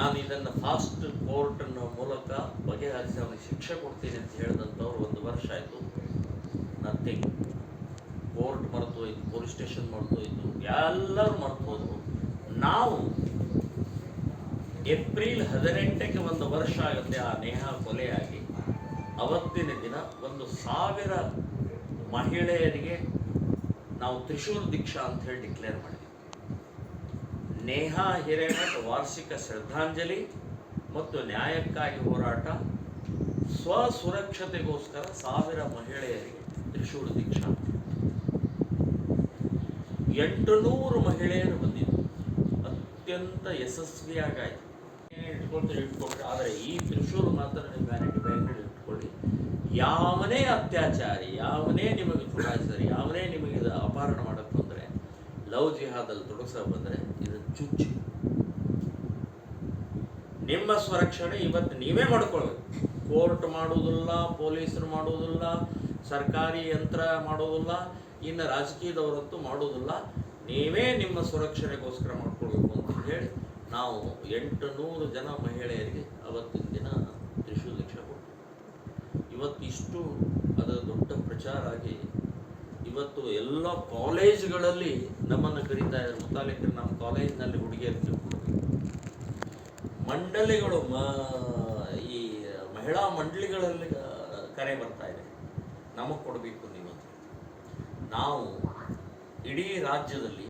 ನಾನು ಇದನ್ನು ಫಾಸ್ಟ್ ಕೋರ್ಟ್ನ ಮೂಲಕ ಬಗೆಹರಿಸಿ ಅವನಿಗೆ ಶಿಕ್ಷೆ ಕೊಡ್ತೀನಿ ಅಂತ ಹೇಳಿದಂಥವ್ರು ಒಂದು ವರ್ಷ ಆಯಿತು. ನಥಿಂಗ್ ಕೋರ್ಟ್ ಮರೆತು ಹೋಯ್ತು ಪೊಲೀಸ್ ಸ್ಟೇಷನ್ ಮರೆತೋಯ್ತು, ಎಲ್ಲರೂ ಮರೆತು ಹೋದ್ರು ನಾವು ಏಪ್ರಿಲ್ ಹದಿನೆಂಟಕ್ಕೆ ಒಂದು ವರ್ಷ ಆಗುತ್ತೆ ಆ ನೇಹ ಕೊಲೆಯಾಗಿ. ಅವತ್ತಿನ ದಿನ ಒಂದು ಸಾವಿರ ಮಹಿಳೆಯರಿಗೆ ನಾವು ತ್ರಿಶೂಲ್ ದೀಕ್ಷಾ ಅಂತ ಹೇಳಿ ಡಿಕ್ಲೇರ್ ಮಾಡಿದ್ವಿ. ನೇಹಾ ಹಿರೇಮಠ್ ವಾರ್ಷಿಕ ಶ್ರದ್ಧಾಂಜಲಿ ಮತ್ತು ನ್ಯಾಯಕ್ಕಾಗಿ ಹೋರಾಟ ಸ್ವಸುರಕ್ಷತೆಗೋಸ್ಕರ ಸಾವಿರ ಮಹಿಳೆಯರಿಗೆ ತ್ರಿಶೂಲ್ ದೀಕ್ಷಾ. ಎಂಟು ನೂರು ಮಹಿಳೆಯರು ಬಂದಿದ್ದು ಅತ್ಯಂತ ಯಶಸ್ವಿಯಾಗಾಯಿತು. ಇಟ್ಕೊಂಡು ಇಟ್ಕೊಂಡ್ರೆ ಆದರೆ ಈ ತ್ರಿಶೂಲ್ ಮಾತ್ರ ನಿಮ್ಮ ವ್ಯಾನಿಟಿ ಬ್ಯಾಗ್ನಲ್ಲಿ ಇಟ್ಕೊಳ್ಳಿ. ಯಾವನೇ ಅತ್ಯಾಚಾರಿ, ಯಾವನೇ ನಿಮಗೆ ಚುಡಾಯಿಸಿದರೆ ಯಾವನೇ ನಿಮಗೆ ಇದು ಅಪಹರಣ ಮಾಡಕ್ಕೆ ಬಂದರೆ ಲವ್ ಜಿಹಾದಲ್ಲಿ ತೊಡಗಿಸ ಬಂದರೆ ಇದು ಚುಚ್ಚು. ನಿಮ್ಮ ಸ್ವರಕ್ಷಣೆ ಇವತ್ತು ನೀವೇ ಮಾಡ್ಕೊಳ್ಬೇಕು. ಕೋರ್ಟ್ ಮಾಡುವುದಿಲ್ಲ, ಪೊಲೀಸರು ಮಾಡೋದಿಲ್ಲ ಸರ್ಕಾರಿ ಯಂತ್ರ ಮಾಡೋದಿಲ್ಲ ಇನ್ನು ರಾಜಕೀಯದವರಂತೂ ಮಾಡೋದಿಲ್ಲ ನೀವೇ ನಿಮ್ಮ ಸುರಕ್ಷಣೆಗೋಸ್ಕರ ಮಾಡ್ಕೊಳ್ಬೇಕು ಅಂತ ಹೇಳಿ ನಾವು ಎಂಟು ನೂರು ಜನ ಮಹಿಳೆಯರಿಗೆ ಅವತ್ತಿನ ದಿನ ತ್ರಿಶೂಲ್ ದೀಕ್ಷೆ ಕೊಟ್ಟು ಇವತ್ತು ಇಷ್ಟು ಅದರ ದೊಡ್ಡ ಪ್ರಚಾರ ಆಗಿ ಇವತ್ತು ಎಲ್ಲ ಕಾಲೇಜ್ಗಳಲ್ಲಿ ನಮ್ಮನ್ನು ಕರೀತಾ ಇದ್ದಾರೆ. ಮುತಾಲಿಕರು ನಮ್ಮ ಕಾಲೇಜಿನಲ್ಲಿ ಹುಡುಗಿಯರು ತಿಳ್ಕೊಳ್ಬೇಕು. ಮಂಡಳಿಗಳು ಮ, ಈ ಮಹಿಳಾ ಮಂಡಳಿಗಳಲ್ಲಿ ಕರೆ ಬರ್ತಾ ಇದೆ. ನಮಗೆ ಕೊಡಬೇಕು ನೀವು ನಾವು ಇಡೀ ರಾಜ್ಯದಲ್ಲಿ